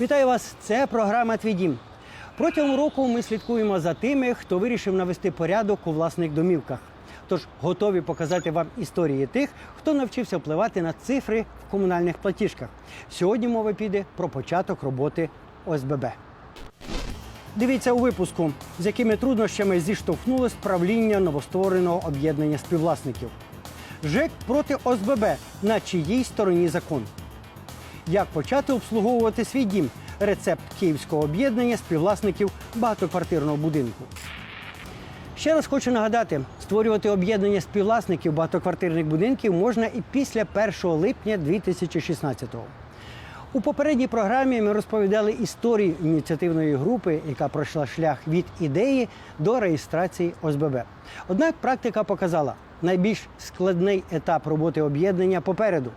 Вітаю вас! Це програма Твій дім. Протягом року ми слідкуємо за тими, хто вирішив навести порядок у власних домівках. Тож готові показати вам історії тих, хто навчився впливати на цифри в комунальних платіжках. Сьогодні мова піде про початок роботи ОСББ. Дивіться у випуску, з якими труднощами зіштовхнулось правління новоствореного об'єднання співвласників. ЖЕК проти ОСББ на чиїй стороні закон. Як почати обслуговувати свій дім? Рецепт київського об'єднання співвласників багатоквартирного будинку. Ще раз хочу нагадати, створювати об'єднання співвласників багатоквартирних будинків можна і після 1 липня 2016-го. У попередній програмі ми розповідали історію ініціативної групи, яка пройшла шлях від ідеї до реєстрації ОСББ. Однак практика показала, найбільш складний етап роботи об'єднання попереду.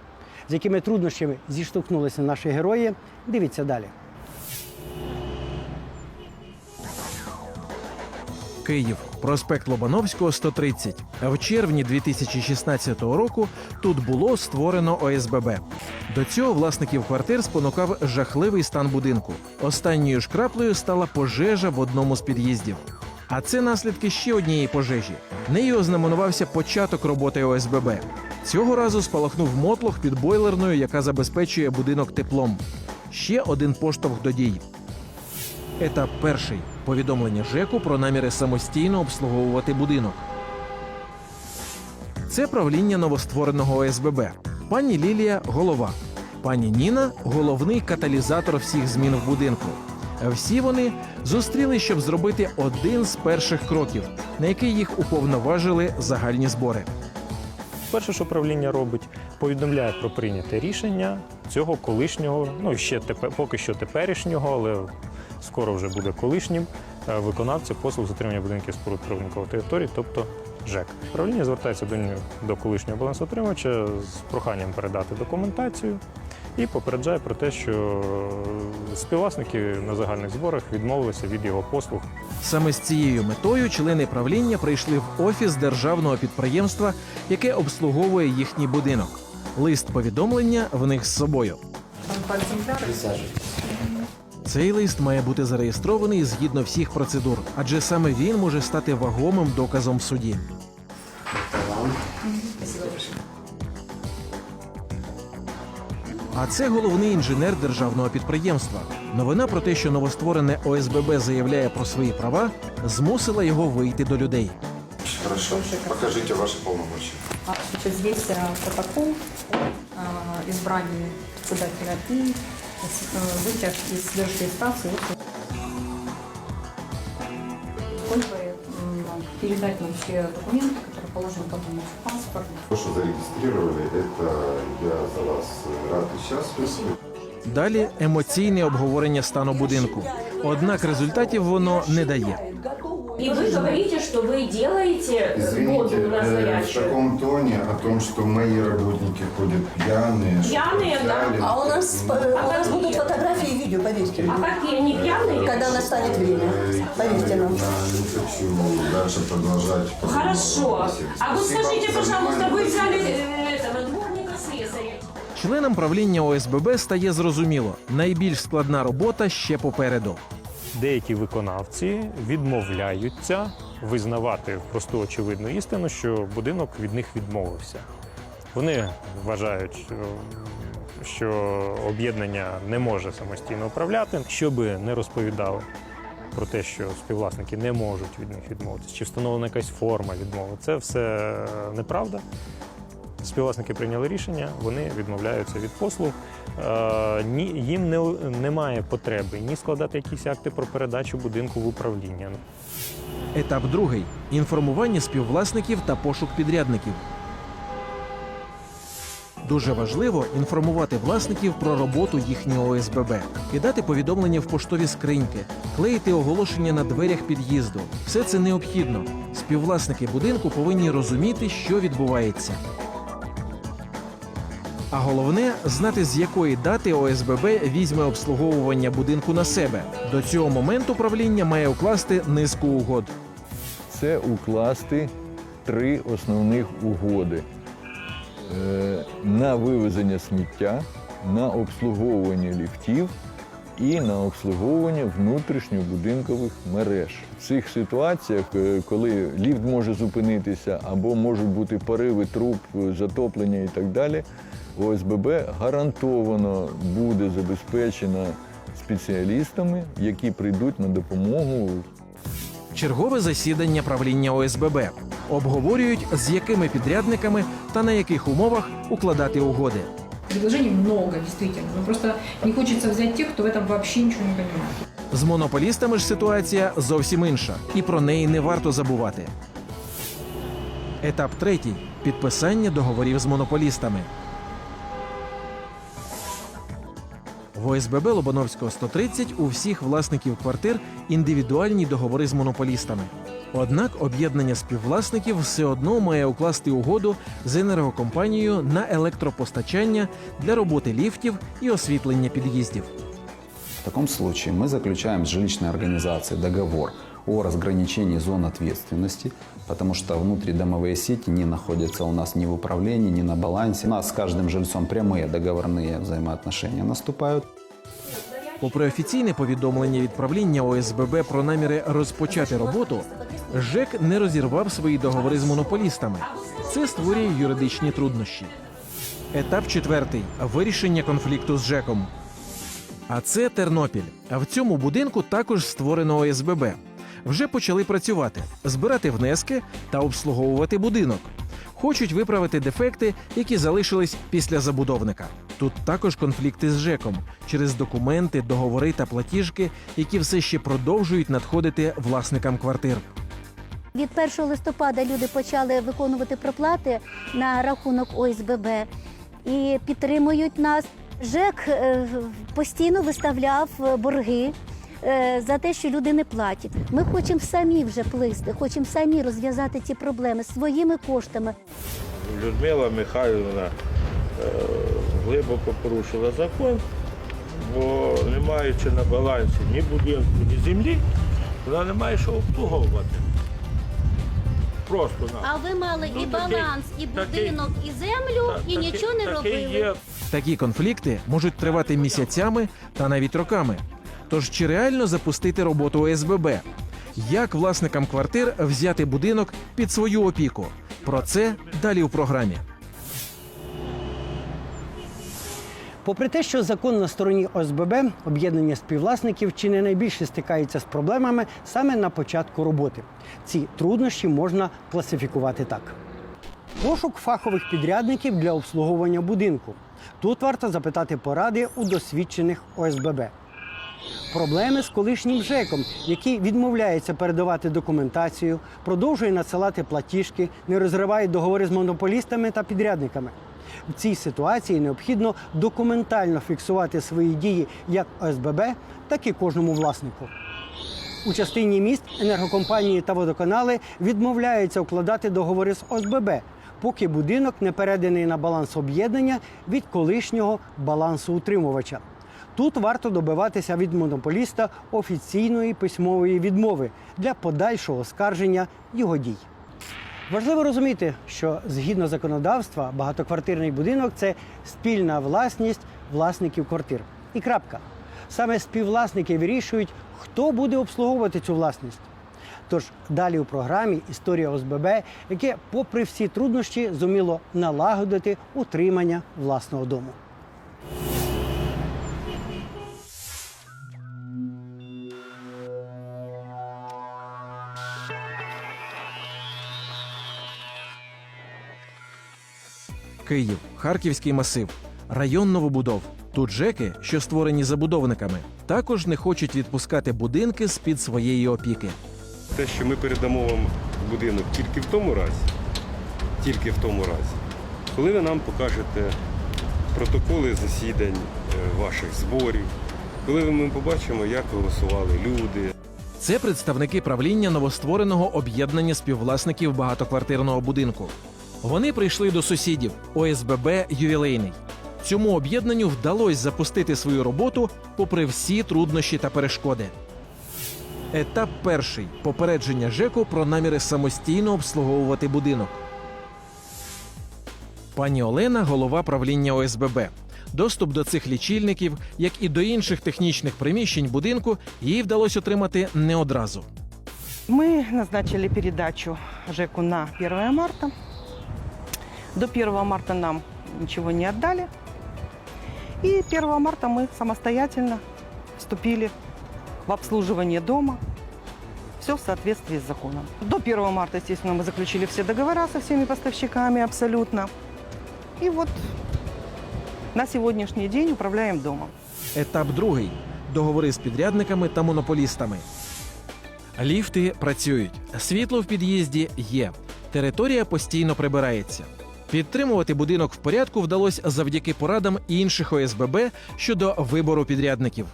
З якими труднощами зіштовхнулися наші герої, дивіться далі. Київ, проспект Лобановського, 130. В червні 2016 року тут було створено ОСББ. До цього власників квартир спонукав жахливий стан будинку. Останньою ж краплею стала пожежа в одному з під'їздів. А це наслідки ще однієї пожежі. Нею ознаменувався початок роботи ОСББ. Цього разу спалахнув мотлох під бойлерною, яка забезпечує будинок теплом. Ще один поштовх до дій. Етап перший повідомлення ЖЕКу про наміри самостійно обслуговувати будинок. Це правління новоствореного ОСББ. Пані Лілія голова. Пані Ніна головний каталізатор всіх змін в будинку. Всі вони зустріли, щоб зробити один з перших кроків, на який їх уповноважили загальні збори. Перше, що правління робить, повідомляє про прийняте рішення цього колишнього, ну ще тепер, поки що теперішнього, але скоро вже буде колишнім е, виконавця послуг затримання будинків споруд природникової території, тобто ЖЕК. Правління звертається до, до колишнього балансоутримувача з проханням передати документацію і попереджає про те, що співвласники на загальних зборах відмовилися від його послуг Саме з цією метою члени правління прийшли в офіс державного підприємства, яке обслуговує їхній будинок. Лист повідомлення в них з собою. Цей лист має бути зареєстрований згідно всіх процедур, адже саме він може стати вагомим доказом в суді. А це головний інженер державного підприємства. Новина про те, що новостворене ОСББ заявляє про свої права, змусила його вийти до людей. Хорошо. Покажите ваши полномочия. А, Значит, здесь э, протокол э, избрания председателя и э, вытяг из держрегистрации. Вот, Просьбой, м, передать нам все документы, которые положены потом паспорт. То, что зарегистрировали, это я за вас рад и счастлив. Далі емоційне обговорення стану будинку. Однак результатів воно не дає. И вы говорите, что вы делаете Извините, воду у нас э, в горячую. таком тоне о том, что мои работники ходят пьяные. что Пьяные, да? взяли, А у нас, это, у нас будут фотографии и видео, поверьте. А какие, не пьяные? Когда настанет время, э, поверьте нам. Я не хочу дальше продолжать. Хорошо. А вы Спасибо скажите, за пожалуйста, внимание. вы взяли э, этого дворника слесаря? Членам правління ОСББ стає зрозуміло, найбільш складна робота ще попереду. деякі виконавці відмовляються визнавати просту очевидну істину, що будинок від них відмовився. Вони вважають, що- що об'єднання не може самостійно управляти, щоб не розповідали про те, що співвласники не можуть від них відмовитися, чи встановлена якась форма відмови. Це все неправда. Співвласники прийняли рішення, вони відмовляються від послуг. Е, ні, їм не, немає потреби ні складати якісь акти про передачу будинку в управління. Етап другий інформування співвласників та пошук підрядників. Дуже важливо інформувати власників про роботу їхнього ОСББ, кидати повідомлення в поштові скриньки, клеїти оголошення на дверях під'їзду. Все це необхідно. Співвласники будинку повинні розуміти, що відбувається. А головне знати, з якої дати ОСББ візьме обслуговування будинку на себе. До цього моменту правління має укласти низку угод. це укласти три основних угоди Е, на вивезення сміття, на обслуговування ліфтів і на обслуговування внутрішньобудинкових мереж. В цих ситуаціях, е, коли ліфт може зупинитися або можуть бути пориви труб, е, затоплення і так далі, ОСББ гарантовано буде забезпечена спеціалістами, які прийдуть на допомогу Чергове засідання правління ОСББ обговорюють, з якими підрядниками та на яких умовах укладати угоди. Предложений много, действительно. Но просто не хочется взять тех, кто в этом вообще ничего не понимает. З монополістами ж ситуація зовсім інша, і про неї не варто забувати. Етап третій підписання договорів з монополістами. В ОСББ Лобановського 130 у всіх власників квартир індивідуальні договори з монополістами. Однак об'єднання співвласників все одно має укласти угоду з енергокомпанією на електропостачання для роботи ліфтів і освітлення під'їздів. В таком случае мы заключаем с жилищной организацией договор о разграничении зон ответственности, потому что внутридомовые сети не находятся у нас ни в управлении, ни на балансе. У нас с каждым жильцом прямые договорные взаимоотношения наступают. Попри офіційне повідомлення від правління ОСББ про наміри розпочати роботу, ЖЕК не розірвав свої договори з монополістами. Це створює юридичні труднощі. Етап четвертий вирішення конфлікту з ЖЕКом. А це Тернопіль. А в цьому будинку також створено ОСББ. Вже почали працювати, збирати внески та обслуговувати будинок. Хочуть виправити дефекти, які залишились після забудовника. Тут також конфлікти з ЖЕКом через документи, договори та платіжки, які все ще продовжують надходити власникам квартир. Від 1 листопада люди почали виконувати проплати на рахунок ОСББ і підтримують нас. ЖЕК е, постійно виставляв е, борги за те, що люди не платять. Ми хочемо самі вже плисти, хочемо самі розв'язати ці проблеми своїми коштами. Людмила Михайлівна е, глибоко порушила закон, бо не маючи на балансі ні будинку, ні землі, вона не має що обслуговувати. Просто на. А ви мали Ну, і такий- баланс, і такий- будинок, і землю, Та- і такий- нічого не такий робили. Є Такі конфлікти можуть тривати місяцями та навіть роками. Тож чи реально запустити роботу ОСББ? Як власникам квартир взяти будинок під свою опіку? Про це далі у програмі. Попри те, що закон на стороні ОСББ, об'єднання співвласників чи не найбільше стикаються з проблемами саме на початку роботи. Ці труднощі можна класифікувати так: пошук фахових підрядників для обслуговування будинку. Тут варто запитати поради у досвідчених ОСББ. Проблеми з колишнім ЖЕКом, який відмовляється передавати документацію, продовжує надсилати платіжки, не розриває договори з монополістами та підрядниками. В цій ситуації необхідно документально фіксувати свої дії як ОСББ, так і кожному власнику. У частині міст енергокомпанії та водоканали відмовляються укладати договори з ОСББ, поки будинок не переданий на баланс об'єднання від колишнього балансоутримувача. Тут варто добиватися від монополіста офіційної письмової відмови для подальшого оскарження його дій. Важливо розуміти, що згідно законодавства багатоквартирний будинок це спільна власність власників квартир. І крапка. Саме співвласники вирішують, хто буде обслуговувати цю власність. Тож далі у програмі історія ОСББ, яке, попри всі труднощі, зуміло налагодити утримання власного дому. Київ, Харківський масив, район новобудов. Тут ЖЕКи, що створені забудовниками, також не хочуть відпускати будинки з під своєї опіки. те, що ми передамо вам будинок тільки в тому разі, тільки в тому разі, коли ви нам покажете протоколи засідань е, ваших зборів, коли ми побачимо, як голосували люди, Це представники правління новоствореного об'єднання співвласників багатоквартирного будинку. Вони прийшли до сусідів ОСББ Ювілейний. Цьому об'єднанню вдалося запустити свою роботу попри всі труднощі та перешкоди. Етап перший попередження ЖЕКу про наміри самостійно обслуговувати будинок. Пані Олена голова правління ОСББ. Доступ до цих лічильників, як і до інших технічних приміщень будинку, їй вдалося отримати не одразу. Мы назначили передачу ЖЭКу на 1 марта. До 1 марта нам ничего не отдали. И 1 марта мы самостоятельно вступили в обслуживание дома. Все в соответствии с законом. До 1 марта, естественно, мы заключили все договора со всеми поставщиками абсолютно. И вот на сегодняшний день управляем домом. Етап другий договори з підрядниками та монополістами. Ліфти працюють, світло в під'їзді є. Територія постійно прибирається. Підтримувати будинок в порядку вдалося завдяки порадам інших ОСББ щодо вибору підрядників.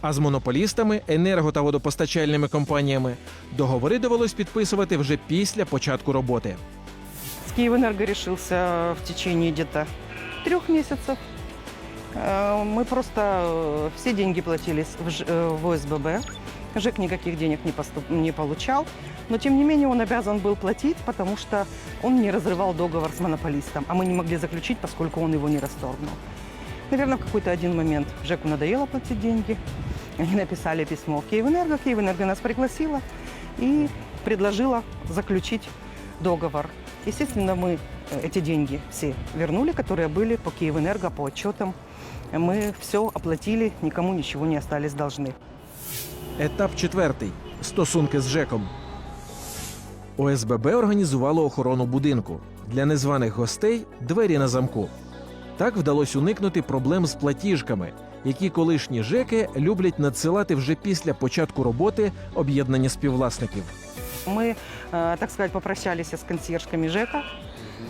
А з монополістами, енерго та водопостачальними компаніями договори довелось підписувати вже після початку роботи. С Киевэнерго решился в течение где-то трех месяцев. Э, Мы просто э, все деньги платились в, Ж- э, в ОСББ. ЖЭК никаких денег не, поступ- не получал. Но, тем не менее, он обязан был платить, потому что он не разрывал договор с монополистом. А мы не могли заключить, поскольку он его не расторгнул. Наверное, в какой-то один момент ЖЭКу надоело платить деньги. Они написали письмо в Киевэнерго. Киевэнерго нас пригласила и предложила заключить договор. Естественно, мы э, эти деньги все вернули, которые были по Киевэнерго, по отчетам. Мы все оплатили, никому ничего не остались должны. Етап четвертий стосунки з ЖЕКом. ОСББ організувало охорону будинку. Для незваних гостей двері на замку. Так вдалося уникнути проблем з платіжками, які колишні ЖЕКи люблять надсилати вже після початку роботи об'єднання співвласників. Мы, э, так сказать, попрощались с консьержками ЖЭКа,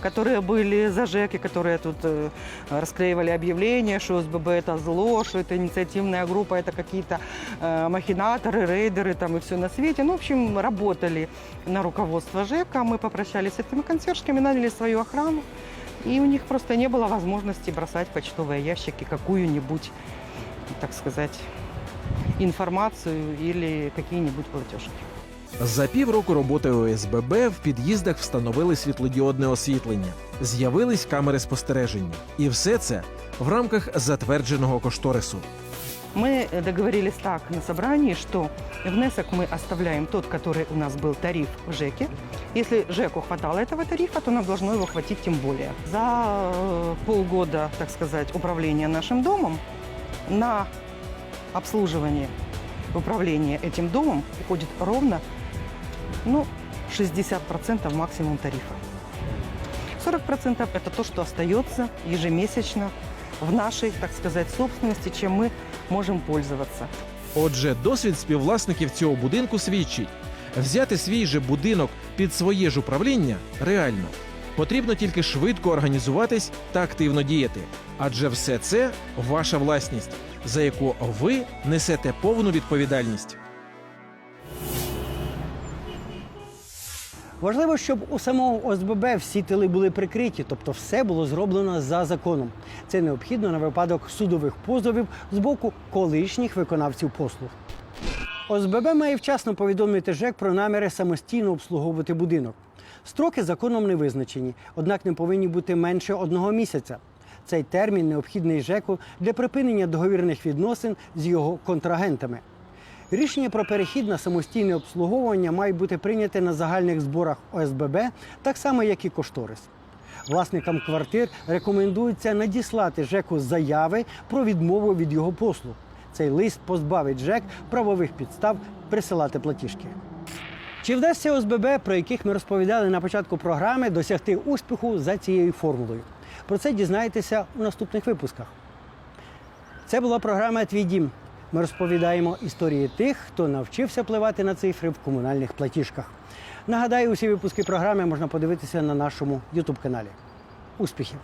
которые были за ЖЭКи, которые тут э, расклеивали объявления, что СББ это зло, что это инициативная группа, это какие-то э, махинаторы, рейдеры там и все на свете. Ну, в общем, работали на руководство ЖЭКа. Мы попрощались с этими консьержками, наняли свою охрану. И у них просто не было возможности бросать в почтовые ящики какую-нибудь, так сказать, информацию или какие-нибудь платежки. За півроку роботи ОСББ в під'їздах встановили світлодіодне освітлення, з'явились камери спостереження. І все це в рамках затвердженого кошторису. Мы э, договорились так на собрании, что внесок мы оставляем тот, который у нас был тариф в ЖЭКе. Если ЖЭКу хватало этого тарифа, то нам должно его хватить тем более. За э, полгода, так сказать, управления нашим домом на обслуживание, управление этим домом уходит ровно ну, 60% максимум тарифа. 40% это то, что остается ежемесячно в нашей, так сказать, собственности, чем мы можем пользоваться. Отже, досвід співвласників цього будинку свідчить: взяти свій же будинок під своє ж управління реально. Потрібно тільки швидко організуватись та активно діяти. Адже все це ваша власність, за яку ви несете повну відповідальність. Важливо, щоб у самого ОСББ всі тили були прикриті, тобто все було зроблено за законом. Це необхідно на випадок судових позовів з боку колишніх виконавців послуг. ОСББ має вчасно повідомити ЖЕК про наміри самостійно обслуговувати будинок. Строки законом не визначені, однак не повинні бути менше одного місяця. Цей термін необхідний ЖЕКу для припинення договірних відносин з його контрагентами. Рішення про перехід на самостійне обслуговування має бути прийняте на загальних зборах ОСББ, так само як і кошторис. Власникам квартир рекомендується надіслати ЖЕКу заяви про відмову від його послуг. Цей лист позбавить ЖЕК правових підстав присилати платіжки. Чи вдасться ОСББ, про яких ми розповідали на початку програми, досягти успіху за цією формулою? Про це дізнаєтеся у наступних випусках. Це була програма Твій дім. Ми розповідаємо історії тих, хто навчився пливати на цифри в комунальних платіжках. Нагадаю, усі випуски програми можна подивитися на нашому youtube каналі Успіхів!